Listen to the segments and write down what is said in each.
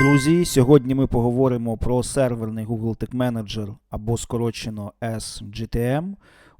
Друзі, сьогодні ми поговоримо про серверний Google Tech Manager або скорочено SGTM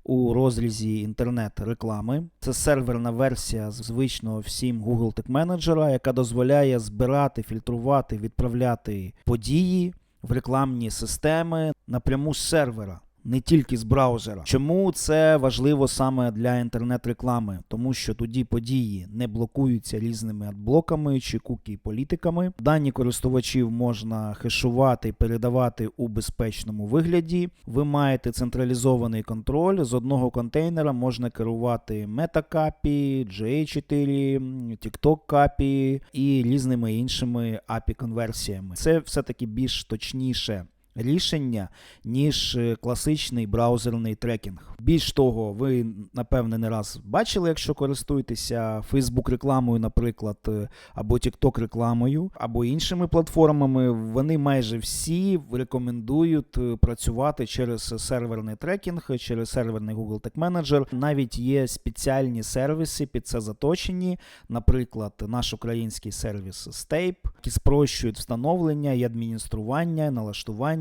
у розрізі інтернет-реклами. Це серверна версія звичного всім Google Tech Manager, яка дозволяє збирати, фільтрувати, відправляти події в рекламні системи напряму з сервера. Не тільки з браузера. Чому це важливо саме для інтернет-реклами? Тому що тоді події не блокуються різними адблоками чи кукі політиками. Дані користувачів можна хешувати і передавати у безпечному вигляді. Ви маєте централізований контроль. З одного контейнера можна керувати MetaCAPI, GA4, TikTok-CAPI і різними іншими API-конверсіями. Це все-таки більш точніше рішення, ніж е, класичний браузерний трекінг. Більш того, ви напевне не раз бачили, якщо користуєтеся Facebook рекламою, наприклад, е, або TikTok рекламою, або іншими платформами, вони майже всі рекомендують е, працювати через серверний трекінг, через серверний Google Tag Manager. Навіть є спеціальні сервіси під це заточені, наприклад, наш український сервіс Stape, які спрощують встановлення і адміністрування, і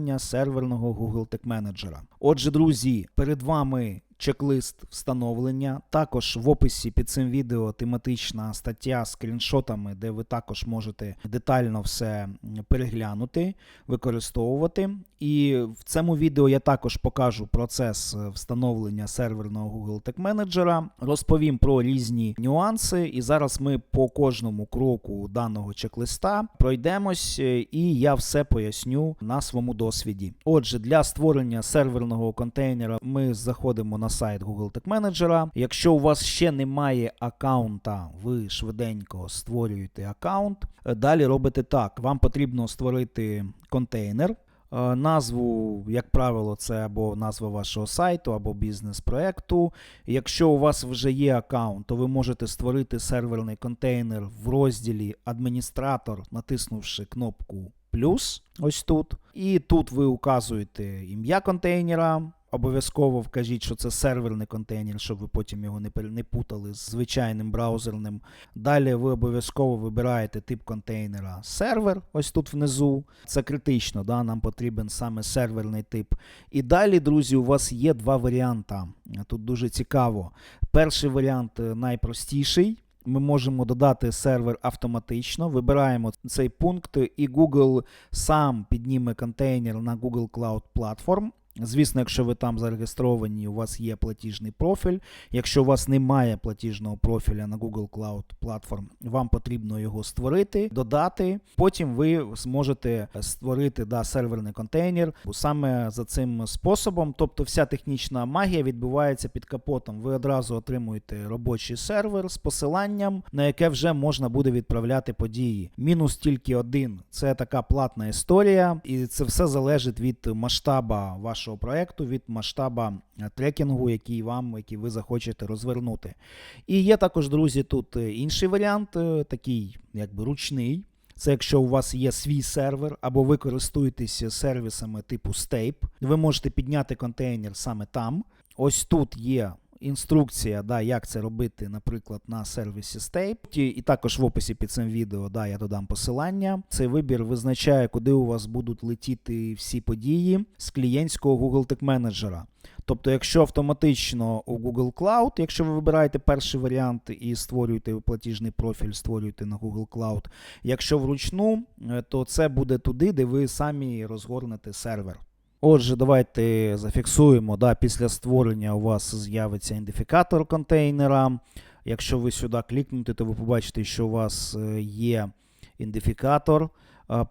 налаштування серверного Google Tech Manager. Отже, друзі, перед вами чек-лист встановлення. Також в описі під цим відео тематична стаття з скріншотами, де ви також можете детально все переглянути, використовувати. І в цьому відео я також покажу процес е, встановлення серверного Google Tag Manager, розповім про різні нюанси. І зараз ми по кожному кроку даного чек-листа пройдемось, е, і я все поясню на своєму досвіді. Отже, для створення серверного контейнера ми заходимо на сайт Google Tag Manager. Якщо у вас ще немає аккаунта, ви швиденько створюєте аккаунт. Е, Далі робите так: вам потрібно створити контейнер. Е, Назву, як правило, це або назва вашого сайту, або бізнес-проекту. Якщо у вас вже є аккаунт, то ви можете створити серверний контейнер в розділі Адміністратор, натиснувши кнопку плюс ось тут. І тут ви указуєте ім'я контейнера. Обов'язково вкажіть, що це серверний контейнер, щоб ви потім його не, не путали з звичайним браузерним. Далі ви обов'язково вибираєте тип контейнера сервер, ось тут внизу. Це критично, да? нам потрібен саме серверний тип. І далі, друзі, у вас є два варіанти. Тут дуже цікаво. Перший варіант е, найпростіший. Ми можемо додати сервер автоматично, вибираємо цей пункт, і Google сам підніме контейнер на Google Cloud Platform. Звісно, якщо ви там зареєстровані, у вас є платіжний профіль. Якщо у вас немає платіжного профіля на Google Cloud Platform, вам потрібно його створити, додати. Потім ви зможете створити да, серверний контейнер саме за цим способом. Тобто вся технічна магія відбувається під капотом. Ви одразу отримуєте робочий сервер з посиланням, на яке вже можна буде відправляти події. Мінус тільки один це така платна історія, і це все залежить від масштаба вашого проекту, від масштаба е, трекінгу, який вам, який ви захочете розвернути. І є також, друзі, тут е, інший варіант, е, такий якби ручний. Це якщо у вас є свій сервер, або ви користуєтеся сервісами типу Stape, ви можете підняти контейнер саме там. Ось тут є інструкція, да, як це робити, наприклад, на сервісі Stape. І, також в описі під цим відео да, я додам посилання. Цей вибір визначає, куди у вас будуть летіти всі події з клієнтського Google Tag Manager. Тобто, якщо автоматично у Google Cloud, якщо ви вибираєте перший варіант і створюєте платіжний профіль, створюєте на Google Cloud, якщо вручну, е, то це буде туди, де ви самі розгорнете сервер. Отже, давайте зафіксуємо. Да, після створення у вас з'явиться ідентифікатор контейнера. Якщо ви сюди клікнете, то ви побачите, що у вас е, є ідентифікатор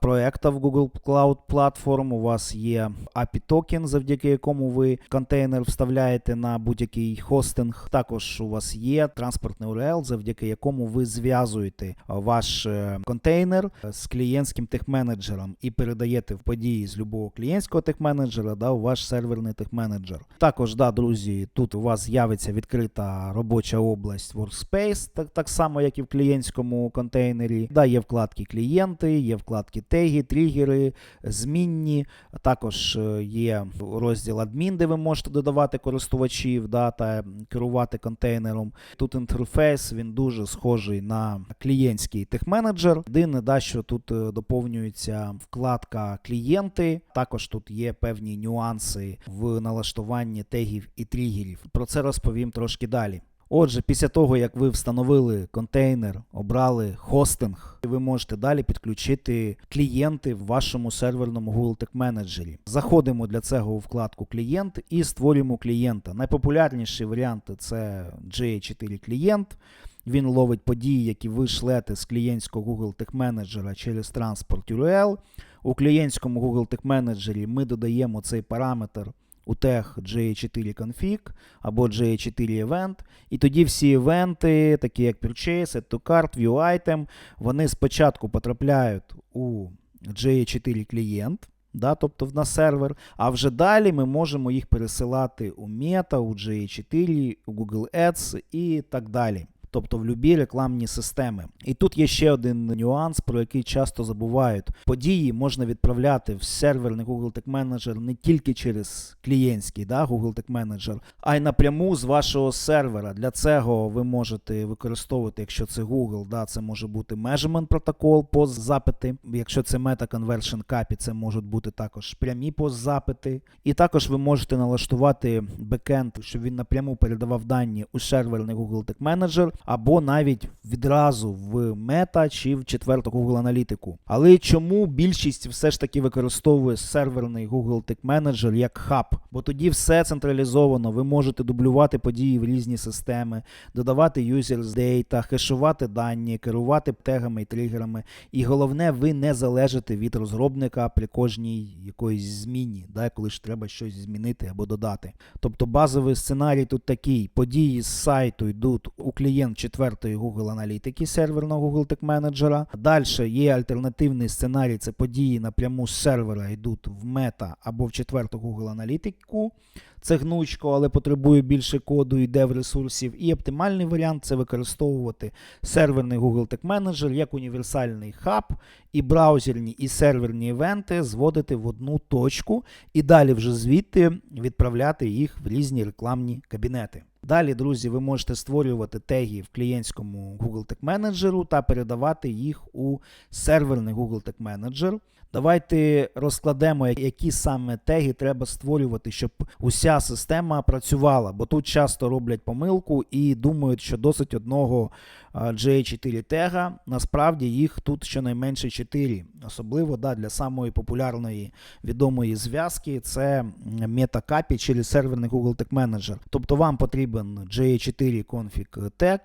проекта в Google Cloud Platform. У вас є API токен, завдяки якому ви контейнер вставляєте на будь-який хостинг. Також у вас є транспортний URL, завдяки якому ви зв'язуєте е, ваш е, контейнер з клієнтським техменеджером і передаєте в події з любого клієнтського техменеджера да, у ваш серверний техменеджер. Також, да, друзі, тут у вас з'явиться відкрита робоча область Workspace, так, так само, як і в клієнтському контейнері. Да, є вкладки клієнти, є вкладки вкладки теги, тригери, змінні. Також е, є розділ адмін, де ви можете додавати користувачів да, та керувати контейнером. Тут інтерфейс він дуже схожий на клієнтський техменеджер. Єдине, да, що тут е, доповнюється вкладка клієнти. Також тут є певні нюанси в налаштуванні тегів і тригерів. Про це розповім трошки далі. Отже, після того, як ви встановили контейнер, обрали хостинг, ви можете далі підключити клієнти в вашому серверному Google Tag Manager. Заходимо для цього у вкладку клієнт і створюємо клієнта. Найпопулярніші варіанти це GA4 клієнт. Він ловить події, які ви шлете з клієнтського Google Tag Manager через транспорт URL. У клієнтському Google Tag Manager ми додаємо цей параметр у тег GA4 config або GA4 event. І тоді всі івенти, такі як Purchase, Add to Cart, View Item, вони спочатку потрапляють у GA4 клієнт. Да, тобто на сервер, а вже далі ми можемо їх пересилати у Meta, у GA4, у Google Ads і так далі. Тобто в любі рекламні системи. І тут є ще один нюанс, про який часто забувають. Події можна відправляти в серверний Google Tag Manager не тільки через клієнтський да, Google Tag Manager, а й напряму з вашого сервера. Для цього ви можете використовувати, якщо це Google, да, це може бути measurement протокол постзапити. Якщо це Meta Conversion CAPI, це можуть бути також прямі постзапити. І також ви можете налаштувати бекенд, щоб він напряму передавав дані у серверний Google Tag Manager або навіть відразу в мета чи в четверту Google аналітику. Але чому більшість все ж таки використовує серверний Google Tag Manager як хаб? Бо тоді все централізовано, ви можете дублювати події в різні системи, додавати users data, хешувати дані, керувати тегами і тригерами. І головне, ви не залежите від розробника при кожній якоїсь зміні, да, коли ж треба щось змінити або додати. Тобто базовий сценарій тут такий: події з сайту йдуть у клієнт четвертої Google аналітики серверного Google Tag Manager. Далі є альтернативний сценарій, це події напряму з сервера йдуть в мета або в четверту Google аналітику. Це гнучко, але потребує більше коду і дев ресурсів. І оптимальний варіант це використовувати серверний Google Tag Manager як універсальний хаб, і браузерні і серверні івенти зводити в одну точку, і далі вже звідти відправляти їх в різні рекламні кабінети. Далі, друзі, ви можете створювати теги в клієнтському Google Tag Manager та передавати їх у серверний Google Tag Manager. Давайте розкладемо, які саме теги треба створювати, щоб уся система працювала. Бо тут часто роблять помилку і думають, що досить одного GA4 тега. Насправді їх тут щонайменше 4. Особливо да, для самої популярної відомої зв'язки це MetaCAPI через серверний Google Tag Manager. Тобто вам потрібен GA4 config tag.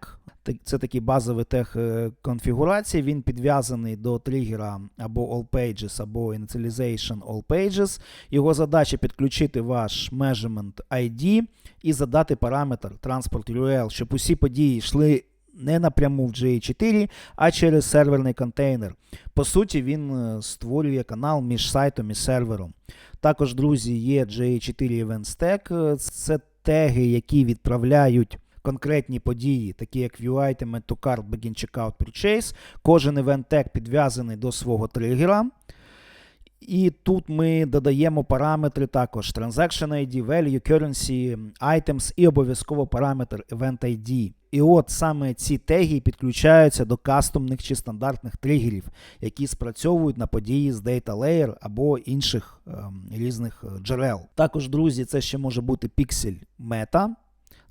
Це такий базовий тег конфігурації. Він підв'язаний до тригера або All Pages, або Initialization All Pages. Його задача підключити ваш measurement ID і задати параметр Transport URL, щоб усі події йшли не напряму в GA4, а через серверний контейнер. По суті, він створює канал між сайтом і сервером. Також, друзі, є GA4 Event Stack. Це теги, які відправляють конкретні події, такі як View Item, to Cart, Begin Checkout, Purchase. Кожен event tag підв'язаний до свого тригера. І тут ми додаємо параметри також Transaction ID, Value, Currency, Items і обов'язково параметр Event ID. І от саме ці теги підключаються до кастомних чи стандартних тригерів, які спрацьовують на події з Data Layer або інших ем, різних джерел. Також, друзі, це ще може бути Pixel Meta.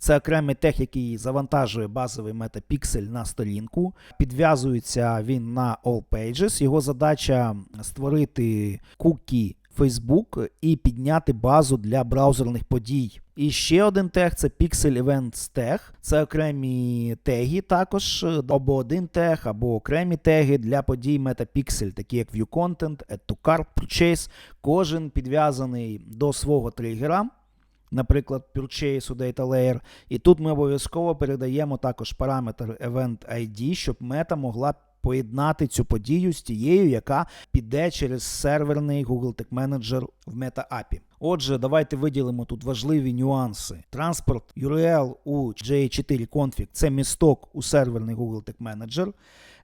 Це окремий тег, який завантажує базовий метапіксель на сторінку. Підв'язується він на All Pages. Його задача створити кукі Facebook і підняти базу для браузерних подій. І ще один тег це Pixel Events Tag. Це окремі теги також, або один тег, або окремі теги для подій MetaPixel, такі як View Content, Add to Cart, Purchase. Кожен підв'язаний до свого тригера наприклад, Purchase у Data Layer. І тут ми обов'язково передаємо також параметр Event ID, щоб мета могла поєднати цю подію з тією, яка піде через серверний Google Tag Manager в Meta API. Отже, давайте виділимо тут важливі нюанси. Транспорт URL у GA4 config це місток у серверний Google Tag Manager.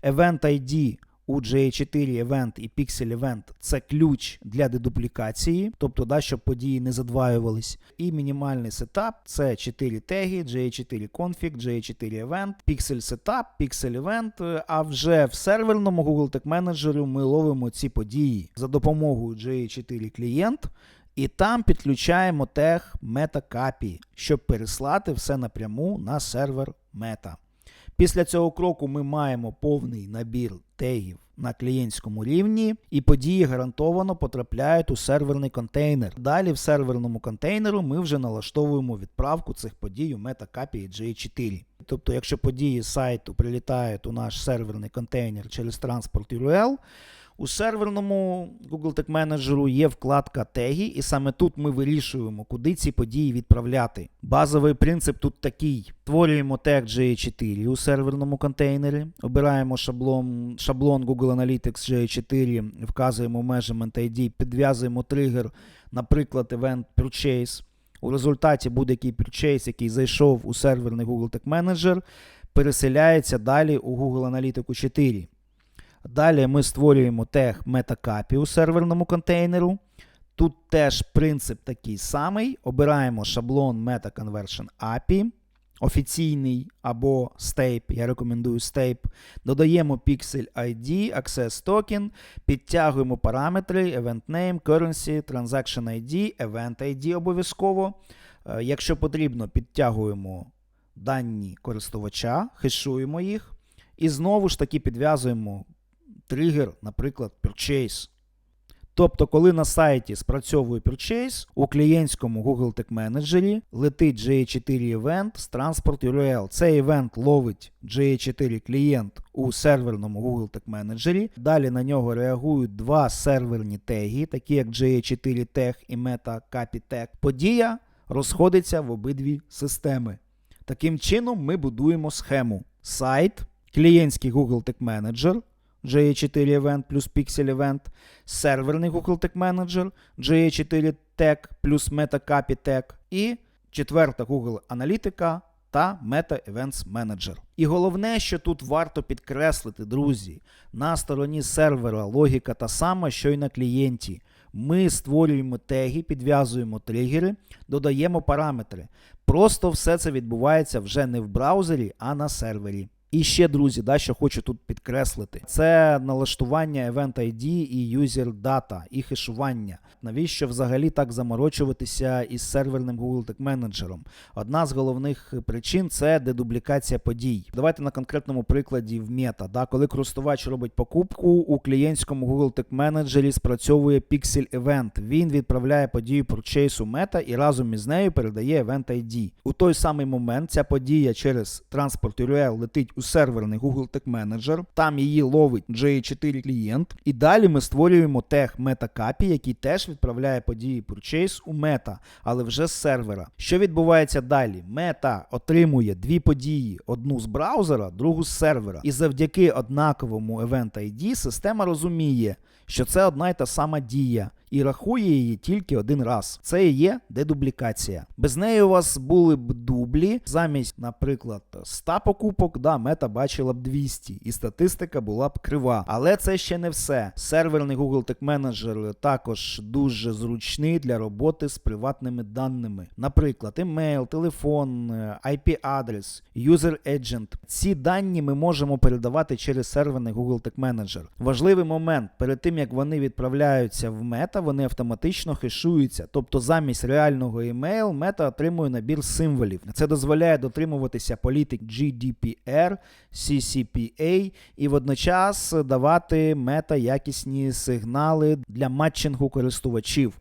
Event ID у GA4 Event і Pixel Event це ключ для дедуплікації, тобто да, щоб події не задваювались. І мінімальний сетап це 4 теги, GA4 Config, GA4 Event, Pixel Setup, Pixel Event. А вже в серверному Google Tag Manager ми ловимо ці події за допомогою GA4 клієнт. І там підключаємо тег MetaCAPI, щоб переслати все напряму на сервер Meta. Після цього кроку ми маємо повний набір тегів на клієнтському рівні, і події гарантовано потрапляють у серверний контейнер. Далі в серверному контейнеру ми вже налаштовуємо відправку цих подій у MetaCAPI J4. Тобто, якщо події з сайту прилітають у наш серверний контейнер через транспорт URL, у серверному Google Tag Manager є вкладка теги, і саме тут ми вирішуємо, куди ці події відправляти. Базовий принцип тут такий: створюємо тег GA4 у серверному контейнері, обираємо шаблон шаблон Google Analytics GA4, вказуємо Measurement ID, підв'язуємо тригер, наприклад, Event Purchase. У результаті будь-який purchase, який зайшов у серверний Google Tag Manager, переселяється далі у Google Analytics 4. Далі ми створюємо тег MetaCAPI у серверному контейнеру. Тут теж принцип такий самий. Обираємо шаблон Meta Conversion API, офіційний або Stape, я рекомендую Stape. Додаємо Pixel ID, Access Token, підтягуємо параметри Event Name, Currency, Transaction ID, Event ID обов'язково. Е, Якщо потрібно, підтягуємо дані користувача, хешуємо їх. І знову ж таки підв'язуємо тригер, наприклад, Purchase. Тобто, коли на сайті спрацьовує Purchase, у клієнтському Google Tag Manager летить GA4 Event з Transport URL. Цей івент ловить GA4 клієнт у серверному Google Tag Manager. Далі на нього реагують два серверні теги, такі як GA4 Tag і Meta Copy Tag. Подія розходиться в обидві системи. Таким чином, ми будуємо схему. Сайт, клієнтський Google Tag Manager, GA4 Event плюс Pixel Event, серверний Google Tag Manager, GA4 Tag плюс Meta Copy Tag і четверта Google Аналітика та Meta Events Manager. І головне, що тут варто підкреслити, друзі, на стороні сервера логіка та сама, що й на клієнті. Ми створюємо теги, підв'язуємо тригери, додаємо параметри. Просто все це відбувається вже не в браузері, а на сервері. І ще, друзі, да, що хочу тут підкреслити, це налаштування Event ID і User Data, і хешування. Навіщо взагалі так заморочуватися із серверним Google Tag Manager? Одна з головних причин це дедублікація подій. Давайте на конкретному прикладі в Meta. Да, коли користувач робить покупку, у клієнтському Google Tag Manager спрацьовує Pixel Event. Він відправляє подію Purchase у Meta і разом із нею передає Event ID. У той самий момент ця подія через транспорт URL летить серверний Google Tag Manager, там її ловить GA4 клієнт, і далі ми створюємо тег MetaCAPI, який теж відправляє події Purchase у Meta, але вже з сервера. Що відбувається далі? Meta отримує дві події: одну з браузера, другу з сервера. І завдяки однаковому Event ID система розуміє, що це одна й та сама дія. І рахує її тільки один раз. Це і є дедублікація. Без неї у вас були б дублі. Замість, наприклад, 100 покупок, да, мета бачила б 200, і статистика була б крива. Але це ще не все. Серверний Google Tag Manager також дуже зручний для роботи з приватними даними. Наприклад, емейл, телефон, IP-адрес, User Agent. Ці дані ми можемо передавати через серверний Google Tag Manager. Важливий момент перед тим як вони відправляються в мета, вони автоматично хешуються. Тобто замість реального емейл мета отримує набір символів. Це дозволяє дотримуватися політик GDPR, CCPA і водночас давати мета якісні сигнали для матчингу користувачів.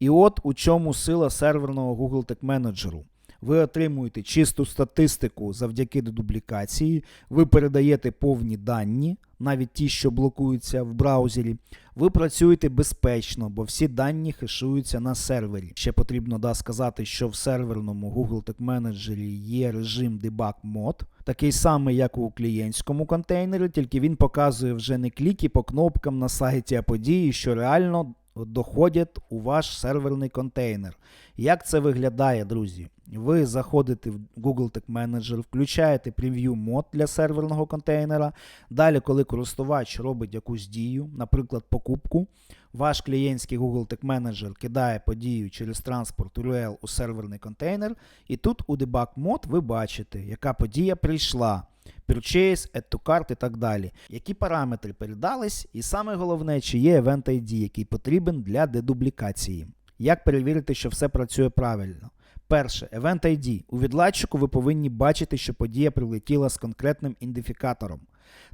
І от у чому сила серверного Google Tag Manager. Ви отримуєте чисту статистику завдяки дедублікації, ви передаєте повні дані, навіть ті, що блокуються в браузері. Ви працюєте безпечно, бо всі дані хешуються на сервері. Ще потрібно да, сказати, що в серверному Google Tag Manager є режим Debug Mode, такий самий, як у клієнтському контейнері, тільки він показує вже не кліки по кнопкам на сайті, а події, що реально доходять у ваш серверний контейнер. Як це виглядає, друзі? Ви заходите в Google Tag Manager, включаєте прев'ю мод для серверного контейнера. Далі, коли користувач робить якусь дію, наприклад, покупку, ваш клієнтський Google Tag Manager кидає подію через транспорт URL у серверний контейнер, і тут у Debug Mode ви бачите, яка подія прийшла. Purchase, Add to Cart і так далі. Які параметри передались, і саме головне, чи є Event ID, який потрібен для дедублікації. Як перевірити, що все працює правильно? Перше, Event ID. У відладчику ви повинні бачити, що подія прилетіла з конкретним ідентифікатором.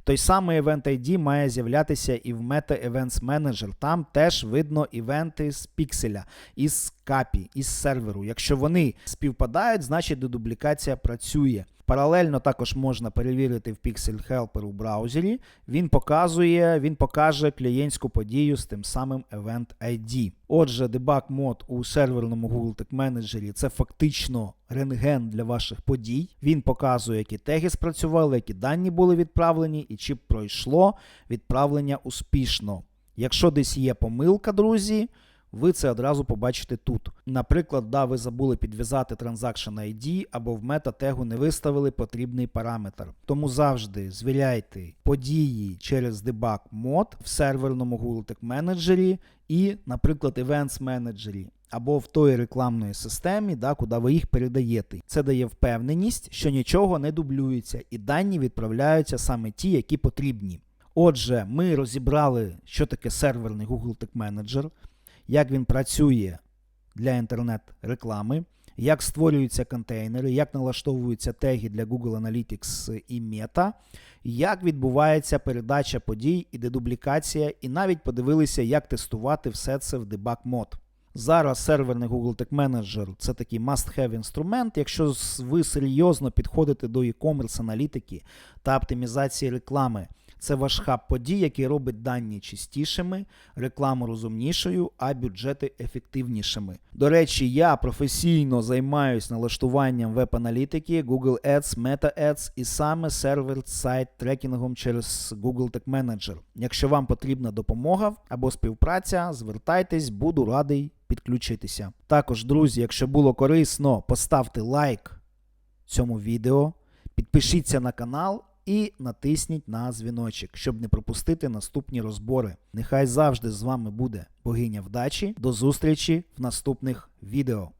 Той самий Event ID має з'являтися і в Meta Events Manager. Там теж видно івенти з пікселя, із капі, із серверу. Якщо вони співпадають, значить дедублікація працює. Паралельно також можна перевірити в Pixel Helper у браузері. Він показує, він покаже клієнтську подію з тим самим Event ID. Отже, дебаг мод у серверному Google Tag Manager це фактично рентген для ваших подій. Він показує, які теги спрацювали, які дані були відправлені, і чи пройшло відправлення успішно. Якщо десь є помилка, друзі, ви це одразу побачите тут. Наприклад, да, ви забули підв'язати Transaction ID або в мета-тегу не виставили потрібний параметр. Тому завжди звіряйте події через debug мод в серверному Google Tag Manager і, наприклад, Events Manager. Або в той рекламної системі, да, куди ви їх передаєте. Це дає впевненість, що нічого не дублюється, і дані відправляються саме ті, які потрібні. Отже, ми розібрали, що таке серверний Google Tag Manager, як він працює для інтернет-реклами, як створюються контейнери, як налаштовуються теги для Google Analytics і Meta, як відбувається передача подій і дедублікація, і навіть подивилися, як тестувати все це в Debug Mode. Зараз серверний Google Tag Manager це такий must-have інструмент. Якщо ви серйозно підходите до e-commerce аналітики та оптимізації реклами, це ваш хаб подій, який робить дані чистішими, рекламу розумнішою, а бюджети ефективнішими. До речі, я професійно займаюся налаштуванням веб-аналітики, Google Ads, Meta Ads і саме сервер сайт трекінгом через Google Tag Manager. Якщо вам потрібна допомога або співпраця, звертайтесь, буду радий підключитися. Також, друзі, якщо було корисно, поставте лайк цьому відео, підпишіться на канал і натисніть на дзвіночок, щоб не пропустити наступні розбори. Нехай завжди з вами буде богиня вдачі. До зустрічі в наступних відео.